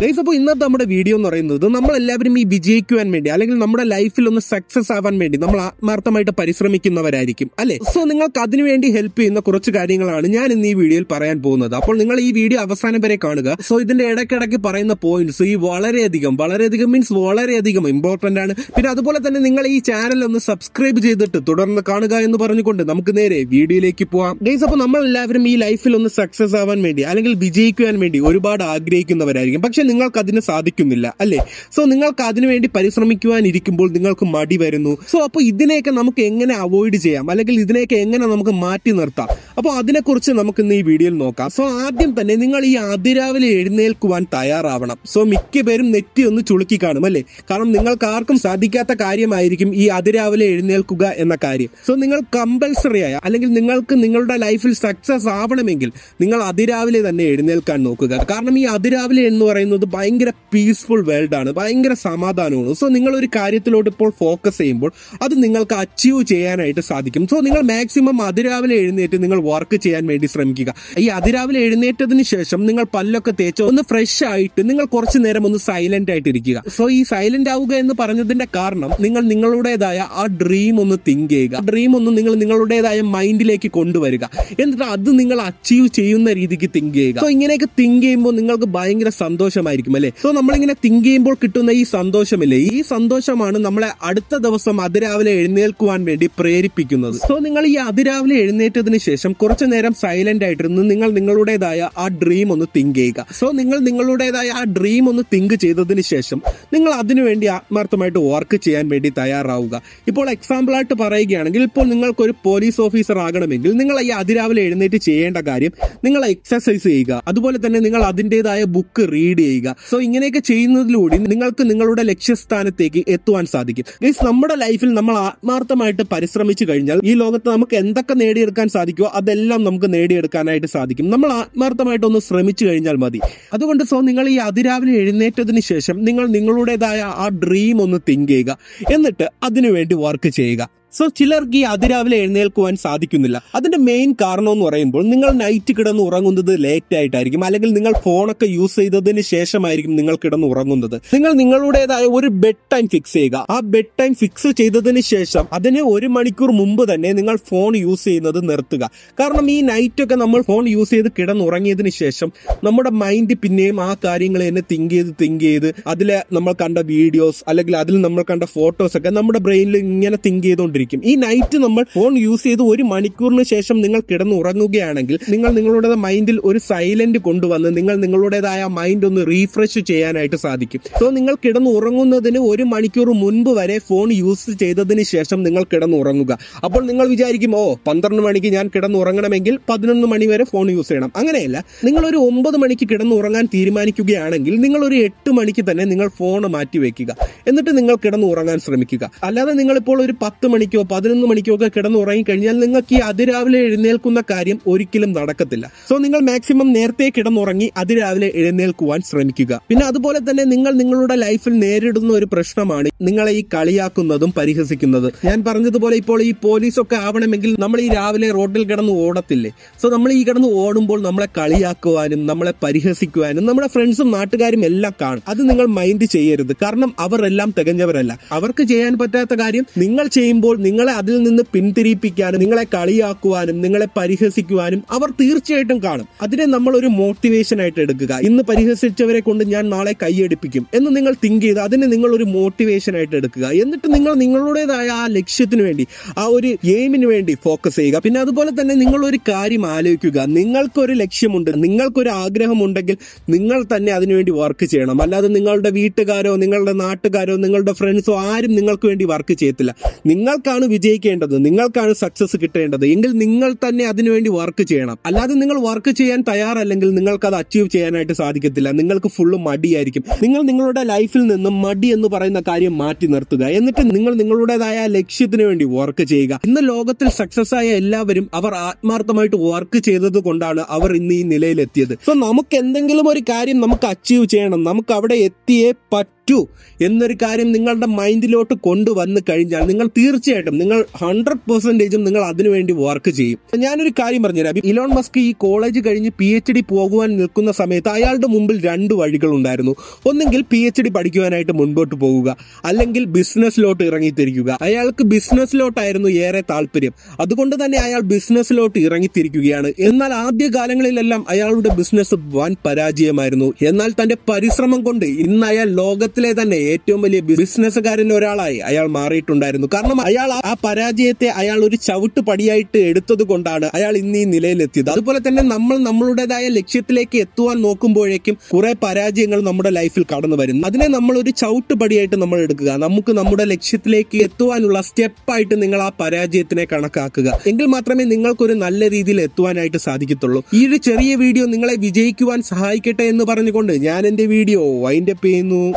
Guys അപ്പോൾ ഇന്നത്തെ നമ്മുടെ വീഡിയോ എന്ന് പറയുന്നത് നമ്മളെല്ലാവരും ഈ വിജയിക്കുവാൻ വേണ്ടി അല്ലെങ്കിൽ നമ്മുടെ ലൈഫിൽ ഒന്ന് സക്സസ് ആവാൻ വേണ്ടി നമ്മൾ ആത്മാർത്ഥമായിട്ട് പരിശ്രമിക്കുന്നവരായിരിക്കും അല്ലെ? സോ നിങ്ങൾക്ക് അതിനുവേണ്ടി ഹെൽപ്പ് ചെയ്യുന്ന കുറച്ച് കാര്യങ്ങളാണ് ഞാൻ ഇന്ന് ഈ വീഡിയോയിൽ പറയാൻ പോകുന്നത്. അപ്പോൾ നിങ്ങൾ ഈ വീഡിയോ അവസാനം വരെ കാണുക. സോ ഇതിന്റെ ഇടയ്ക്കിടയ്ക്ക് പറയുന്ന പോയിന്റ്സ് ഈ വളരെയധികം വളരെയധികം മീൻസ് വളരെയധികം ഇമ്പോർട്ടന്റ് ആണ്. പിന്നെ അതുപോലെ തന്നെ നിങ്ങൾ ഈ ചാനൽ ഒന്ന് സബ്സ്ക്രൈബ് ചെയ്തിട്ട് തുടർന്ന് കാണുക എന്ന് പറഞ്ഞുകൊണ്ട് നമുക്ക് നേരെ വീഡിയോയിലേക്ക് പോവാം. ഗൈസ് അപ്പോൾ നമ്മൾ എല്ലാവരും ഈ ലൈഫിൽ ഒന്ന് സക്സസ് ആവാൻ വേണ്ടി അല്ലെങ്കിൽ വിജയിക്കുവാൻ വേണ്ടി ഒരുപാട് ആഗ്രഹിക്കുന്നവരായിരിക്കും. പക്ഷെ നിങ്ങൾക്ക് അതിന് സാധിക്കുന്നില്ല അല്ലേ? സോ നിങ്ങൾക്ക് അതിനുവേണ്ടി പരിശ്രമിക്കുവാനിരിക്കുമ്പോൾ നിങ്ങൾക്ക് മടി വരുന്നു. സോ അപ്പോൾ ഇതിനെയൊക്കെ നമുക്ക് എങ്ങനെ അവോയ്ഡ് ചെയ്യാം? അല്ലെങ്കിൽ ഇതിനെയൊക്കെ എങ്ങനെ നമുക്ക് മാറ്റി നിർത്താം? അപ്പോൾ അതിനെക്കുറിച്ച് നമുക്ക് ഇന്ന് ഈ വീഡിയോയിൽ നോക്കാം. സോ ആദ്യം തന്നെ നിങ്ങൾ ഈ അതിരാവിലെ എഴുന്നേൽക്കുവാൻ തയ്യാറാവണം. സോ മിക്ക പേരും നെറ്റി ഒന്ന് ചുളുക്കി കാണും അല്ലേ? കാരണം നിങ്ങൾക്ക് ആർക്കും സാധിക്കാത്ത കാര്യമായിരിക്കും ഈ അതിരാവിലെ എഴുന്നേൽക്കുക എന്ന കാര്യം. സോ നിങ്ങൾ കമ്പൽസറി ആയ അല്ലെങ്കിൽ നിങ്ങൾക്ക് നിങ്ങളുടെ ലൈഫിൽ സക്സസ് ആവണമെങ്കിൽ നിങ്ങൾ അതിരാവിലെ തന്നെ എഴുന്നേൽക്കാൻ നോക്കുക. കാരണം ഈ അതിരാവിലെ എന്ന് പറയുന്നത് ഭയങ്കര പീസ്ഫുൾ വേൾഡ് ആണ് ഭയങ്കര സമാധാനമാണ്. സോ നിങ്ങൾ ഒരു കാര്യത്തിലോട്ട് ഇപ്പോൾ ഫോക്കസ് ചെയ്യുമ്പോൾ അത് നിങ്ങൾക്ക് അച്ചീവ് ചെയ്യാനായിട്ട് സാധിക്കും. സോ നിങ്ങൾ മാക്സിമം അതിരാവിലെ എഴുന്നേറ്റ് നിങ്ങൾ വർക്ക് ചെയ്യാൻ വേണ്ടി ശ്രമിക്കുക. ഈ അതിരാവിലെ എഴുന്നേറ്റതിന് ശേഷം നിങ്ങൾ പല്ലൊക്കെ തേച്ച് ഒന്ന് ഫ്രഷ് ആയിട്ട് നിങ്ങൾ കുറച്ച് നേരം ഒന്ന് സൈലന്റ് ആയിട്ട് ഇരിക്കുക സോ ഈ സൈലന്റ് ആവുക എന്ന് പറഞ്ഞതിന്റെ കാരണം നിങ്ങൾ നിങ്ങളുടേതായ ആ ഡ്രീം ഒന്ന് തിങ്ക് ചെയ്യുക. ഡ്രീം ഒന്ന് നിങ്ങൾ നിങ്ങളുടേതായ മൈൻഡിലേക്ക് കൊണ്ടുവരിക. എന്നിട്ട് അത് നിങ്ങൾ അച്ചീവ് ചെയ്യുന്ന രീതിക്ക് തിങ്ക് ചെയ്യുക. സോ ഇങ്ങനെയൊക്കെ തിങ്ക് ചെയ്യുമ്പോൾ നിങ്ങൾക്ക് ഭയങ്കര സന്തോഷമായിരിക്കും അല്ലേ? സോ നമ്മളിങ്ങനെ തിങ്ക് ചെയ്യുമ്പോൾ കിട്ടുന്ന ഈ സന്തോഷമില്ലേ? ഈ സന്തോഷമാണ് നമ്മളെ അടുത്ത ദിവസം അതിരാവിലെ എഴുന്നേൽക്കുവാൻ വേണ്ടി പ്രേരിപ്പിക്കുന്നത്. സോ നിങ്ങൾ ഈ അതിരാവിലെ എഴുന്നേറ്റതിന് ശേഷം കുറച്ചു നേരം സൈലന്റ് ആയിട്ടിരുന്ന് നിങ്ങൾ നിങ്ങളുടേതായ ആ ഡ്രീം ഒന്ന് തിങ്ക് ചെയ്യുക. സോ നിങ്ങൾ നിങ്ങളുടേതായ ആ ഡ്രീം ഒന്ന് തിങ്ക് ചെയ്തതിന് ശേഷം നിങ്ങൾ അതിനുവേണ്ടി ആത്മാർത്ഥമായിട്ട് വർക്ക് ചെയ്യാൻ വേണ്ടി തയ്യാറാവുക. ഇപ്പോൾ എക്സാമ്പിൾ ആയിട്ട് പറയുകയാണെങ്കിൽ ഇപ്പോൾ നിങ്ങൾക്ക് ഒരു പോലീസ് ഓഫീസർ ആകണമെങ്കിൽ നിങ്ങൾ ഈ അതിരാവിലെ എഴുന്നേറ്റ് ചെയ്യേണ്ട കാര്യം നിങ്ങൾ എക്സസൈസ് ചെയ്യുക. അതുപോലെ തന്നെ നിങ്ങൾ അതിന്റെതായ ബുക്ക് റീഡ് ചെയ്യുക. സോ ഇങ്ങനെയൊക്കെ ചെയ്യുന്നതിലൂടെ നിങ്ങൾക്ക് നിങ്ങളുടെ ലക്ഷ്യസ്ഥാനത്തേക്ക് എത്തുവാൻ സാധിക്കും. ഗൈസ് നമ്മുടെ ലൈഫിൽ നമ്മൾ ആത്മാർത്ഥമായിട്ട് പരിശ്രമിച്ചു കഴിഞ്ഞാൽ ഈ ലോകത്ത് നമുക്ക് എന്തൊക്കെ നേടിയെടുക്കാൻ സാധിക്കുമോ അതെല്ലാം നമുക്ക് നേടിയെടുക്കാനായിട്ട് സാധിക്കും. നമ്മൾ ആത്മാർത്ഥമായിട്ട് ഒന്ന് ശ്രമിച്ചു കഴിഞ്ഞാൽ മതി. അതുകൊണ്ട് സോ നിങ്ങൾ ഈ അതിരാവിലെ എഴുന്നേറ്റതിന് ശേഷം നിങ്ങൾ നിങ്ങളുടേതായ ആ ഡ്രീം ഒന്ന് തിങ്ക് ചെയ്യുക. എന്നിട്ട് അതിനുവേണ്ടി വർക്ക് ചെയ്യുക. സോ ചിലർക്ക് ഈ അതിരാവിലെ എഴുന്നേൽക്കുവാൻ സാധിക്കുന്നില്ല. അതിന്റെ മെയിൻ കാരണം എന്ന് പറയുമ്പോൾ നിങ്ങൾ നൈറ്റ് കിടന്ന് ഉറങ്ങുന്നത് ലേറ്റ് ആയിട്ടായിരിക്കും. അല്ലെങ്കിൽ നിങ്ങൾ ഫോണൊക്കെ യൂസ് ചെയ്തതിന് ശേഷമായിരിക്കും നിങ്ങൾ കിടന്ന് ഉറങ്ങുന്നത്. നിങ്ങൾ നിങ്ങളുടേതായ ഒരു ബെഡ് ടൈം ഫിക്സ് ചെയ്യുക. ആ ബെഡ് ടൈം ഫിക്സ് ചെയ്തതിന് ശേഷം അതിന് ഒരു മണിക്കൂർ മുമ്പ് തന്നെ നിങ്ങൾ ഫോൺ യൂസ് ചെയ്യുന്നത് നിർത്തുക. കാരണം ഈ നൈറ്റ് ഒക്കെ നമ്മൾ ഫോൺ യൂസ് ചെയ്ത് കിടന്നുറങ്ങിയതിന് ശേഷം നമ്മുടെ മൈൻഡ് പിന്നെയും ആ കാര്യങ്ങൾ തന്നെ തിങ്ക് ചെയ്ത് തിങ്ക് ചെയ്ത് അതിൽ നമ്മൾ കണ്ട വീഡിയോസ് അല്ലെങ്കിൽ അതിൽ നമ്മൾ കണ്ട ഫോട്ടോസ് ഒക്കെ നമ്മുടെ ബ്രെയിനിൽ ഇങ്ങനെ തിങ്ക് ചെയ്തുകൊണ്ടിരിക്കും ഈ നൈറ്റ് നമ്മൾ ഫോൺ യൂസ് ചെയ്ത് ഒരു മണിക്കൂറിന് ശേഷം നിങ്ങൾ കിടന്നുറങ്ങുകയാണെങ്കിൽ നിങ്ങൾ നിങ്ങളുടെ മൈൻഡിൽ ഒരു സൈലന്റ് കൊണ്ടുവന്ന് നിങ്ങൾ നിങ്ങളുടേതായ മൈൻഡ് ഒന്ന് റീഫ്രഷ് ചെയ്യാനായിട്ട് സാധിക്കും. സോ നിങ്ങൾ കിടന്നുറങ്ങുന്നതിന് ഒരു മണിക്കൂർ മുൻപ് വരെ ഫോൺ യൂസ് ചെയ്തതിന് ശേഷം നിങ്ങൾ കിടന്നുറങ്ങുക. അപ്പോൾ നിങ്ങൾ വിചാരിക്കും ഓ പന്ത്രണ്ട് മണിക്ക് ഞാൻ കിടന്നുറങ്ങണമെങ്കിൽ പതിനൊന്ന് മണി വരെ ഫോൺ യൂസ് ചെയ്യണം. അങ്ങനെയല്ല. നിങ്ങൾ ഒരു ഒമ്പത് മണിക്ക് കിടന്നുറങ്ങാൻ തീരുമാനിക്കുകയാണെങ്കിൽ നിങ്ങൾ ഒരു എട്ട് മണിക്ക് തന്നെ നിങ്ങൾ ഫോൺ മാറ്റി വെക്കുക. എന്നിട്ട് നിങ്ങൾ കിടന്നുറങ്ങാൻ ശ്രമിക്കുക. അല്ലാതെ നിങ്ങൾ ഇപ്പോൾ ഒരു പത്ത് മണിക്കോ പതിനൊന്ന് മണിക്കോ ഒക്കെ കിടന്നുറങ്ങിക്കഴിഞ്ഞാൽ കഴിഞ്ഞാൽ നിങ്ങൾക്ക് ഈ അതിരാവിലെ എഴുന്നേൽക്കുന്ന കാര്യം ഒരിക്കലും നടക്കത്തില്ല. സോ നിങ്ങൾ മാക്സിമം നേരത്തെ കിടന്നുറങ്ങി അതിരാവിലെ എഴുന്നേൽക്കുവാൻ ശ്രമിക്കുക. പിന്നെ അതുപോലെ തന്നെ നിങ്ങൾ നിങ്ങളുടെ ലൈഫിൽ നേരിടുന്ന ഒരു പ്രശ്നമാണ് നിങ്ങളെ ഈ കളിയാക്കുന്നതും പരിഹസിക്കുന്നത്. ഞാൻ പറഞ്ഞതുപോലെ ഇപ്പോൾ ഈ പോലീസൊക്കെ ആവണമെങ്കിൽ നമ്മൾ ഈ രാവിലെ റോഡിൽ കിടന്ന് ഓടത്തില്ലേ? സോ നമ്മൾ ഈ കിടന്ന് ഓടുമ്പോൾ നമ്മളെ കളിയാക്കുവാനും നമ്മളെ പരിഹസിക്കുവാനും നമ്മുടെ ഫ്രണ്ട്സും നാട്ടുകാരും എല്ലാം കാണും. അത് നിങ്ങൾ മൈൻഡ് ചെയ്യരുത്. കാരണം അവരെല്ലാം തികഞ്ഞവരല്ല. അവർക്ക് ചെയ്യാൻ പറ്റാത്ത കാര്യം നിങ്ങൾ ചെയ്യുമ്പോൾ നിങ്ങളെ അതിൽ നിന്ന് പിന്തിരിപ്പിക്കാനും നിങ്ങളെ കളിയാക്കുവാനും നിങ്ങളെ പരിഹസിക്കുവാനും അവർ തീർച്ചയായിട്ടും കാണും. അതിനെ നമ്മൾ ഒരു മോട്ടിവേഷൻ ആയിട്ട് എടുക്കുക. ഇന്ന് പരിഹസിച്ചവരെ കൊണ്ട് ഞാൻ നാളെ കൈയടിപ്പിക്കും എന്ന് നിങ്ങൾ തിങ്ക് ചെയ്ത് അതിനെ നിങ്ങൾ ഒരു മോട്ടിവേഷൻ ആയിട്ട് എടുക്കുക. എന്നിട്ട് നിങ്ങൾ നിങ്ങളുടേതായ ആ ലക്ഷ്യത്തിന് വേണ്ടി ആ ഒരു എയിമിന് വേണ്ടി ഫോക്കസ് ചെയ്യുക. പിന്നെ അതുപോലെ തന്നെ നിങ്ങൾ ഒരു കാര്യം ആലോചിക്കുക. നിങ്ങൾക്കൊരു ലക്ഷ്യമുണ്ട് നിങ്ങൾക്കൊരു ആഗ്രഹമുണ്ടെങ്കിൽ നിങ്ങൾ തന്നെ അതിനുവേണ്ടി വർക്ക് ചെയ്യണം. അല്ലാതെ നിങ്ങളുടെ വീട്ടുകാരോ നിങ്ങളുടെ നാട്ടുകാരോ നിങ്ങളുടെ ഫ്രണ്ട്സോ ആരും നിങ്ങൾക്ക് വേണ്ടി വർക്ക് ചെയ്യത്തില്ല. നിങ്ങൾക്കാണ് വിജയിക്കേണ്ടത് നിങ്ങൾക്കാണ് സക്സസ് കിട്ടേണ്ടത്. എങ്കിൽ നിങ്ങൾ തന്നെ അതിനുവേണ്ടി വർക്ക് ചെയ്യണം. അല്ലാതെ നിങ്ങൾ വർക്ക് ചെയ്യാൻ തയ്യാറല്ലെങ്കിൽ നിങ്ങൾക്ക് അത് അച്ചീവ് ചെയ്യാനായിട്ട് സാധിക്കത്തില്ല. നിങ്ങൾക്ക് ഫുള്ള് മടിയായിരിക്കും. നിങ്ങൾ നിങ്ങളുടെ ലൈഫിൽ നിന്നും മടി എന്ന് പറയുന്ന കാര്യം മാറ്റി നിർത്തുക. എന്നിട്ട് നിങ്ങൾ നിങ്ങളുടേതായ ലക്ഷ്യത്തിന് വേണ്ടി വർക്ക് ചെയ്യുക. ഇന്ന് ലോകത്തിൽ സക്സസ് ആയ എല്ലാവരും അവർ ആത്മാർത്ഥമായിട്ട് വർക്ക് ചെയ്തത് കൊണ്ടാണ് അവർ ഇന്ന് ഈ നിലയിലെത്തിയത്. സോ നമുക്ക് എന്തെങ്കിലും ഒരു കാര്യം നമുക്ക് അച്ചീവ് ചെയ്യണം. നമുക്ക് അവിടെ എത്തിയേ പറ്റൂ. പറ്റൂ എന്നൊരു കാര്യം നിങ്ങളുടെ മൈൻഡിലോട്ട് കൊണ്ടുവന്ന് കഴിഞ്ഞാൽ നിങ്ങൾ തീർച്ചയായിട്ടും നിങ്ങൾ ഹൺഡ്രഡ് പെർസെന്റേജും നിങ്ങൾ അതിനുവേണ്ടി വർക്ക് ചെയ്യും. ഞാനൊരു കാര്യം പറഞ്ഞുതരാം. ഇലോൺ മസ്ക് ഈ കോളേജ് കഴിഞ്ഞ് പി എച്ച് ഡി പോകുവാൻ നിൽക്കുന്ന സമയത്ത് അയാളുടെ മുമ്പിൽ രണ്ട് വഴികളുണ്ടായിരുന്നു ഒന്നെങ്കിൽ പി എച്ച് ഡി പഠിക്കുവാനായിട്ട് മുൻപോട്ട് പോകുക അല്ലെങ്കിൽ ബിസിനസ്സിലോട്ട് ഇറങ്ങിത്തിരിക്കുക. അയാൾക്ക് ബിസിനസ്സിലോട്ടായിരുന്നു ഏറെ താല്പര്യം. അതുകൊണ്ട് തന്നെ അയാൾ ബിസിനസ്സിലോട്ട് ഇറങ്ങിത്തിരിക്കുകയാണ്. എന്നാൽ ആദ്യ കാലങ്ങളിലെല്ലാം അയാളുടെ ബിസിനസ് വൻ പരാജയമായിരുന്നു. എന്നാൽ തന്റെ പരിശ്രമം കൊണ്ട് ഇന്ന് അയാൾ ലോകത്തിലെ തന്നെ ഏറ്റവും വലിയ ബിസിനസ്സുകാരൻ ഒരാളായി അയാൾ മാറിയിട്ടുണ്ടായിരുന്നു. കാരണം അയാൾ ആ- പരാജയത്തെ അയാൾ ഒരു ചവിട്ട് പടിയായിട്ട് എടുത്തത് കൊണ്ടാണ് അയാൾ ഇന്ന് ഈ നിലയിലെത്തിയത്. അതുപോലെ തന്നെ നമ്മൾ നമ്മളുടേതായ ലക്ഷ്യത്തിലേക്ക് എത്തുവാൻ നോക്കുമ്പോഴേക്കും കുറെ പരാജയങ്ങൾ നമ്മുടെ ലൈഫിൽ കടന്നു വരുന്നു. അതിനെ നമ്മൾ ഒരു ചവിട്ട് പടിയായിട്ട് നമ്മൾ എടുക്കുക. നമുക്ക് നമ്മുടെ ലക്ഷ്യത്തിലേക്ക് എത്തുവാനുള്ള സ്റ്റെപ്പായിട്ട് നിങ്ങൾ ആ പരാജയത്തിനെ കണക്കാക്കുക. എങ്കിൽ മാത്രമേ നിങ്ങൾക്കൊരു നല്ല രീതിയിൽ എത്തുവാനായിട്ട് സാധിക്കത്തുള്ളൂ. ഈ ഒരു ചെറിയ വീഡിയോ നിങ്ങളെ വിജയിക്കുവാൻ സഹായിക്കട്ടെ എന്ന് പറഞ്ഞുകൊണ്ട് ഞാൻ എന്റെ വീഡിയോ വൈൻഡപ്പ് ചെയ്യുന്നു.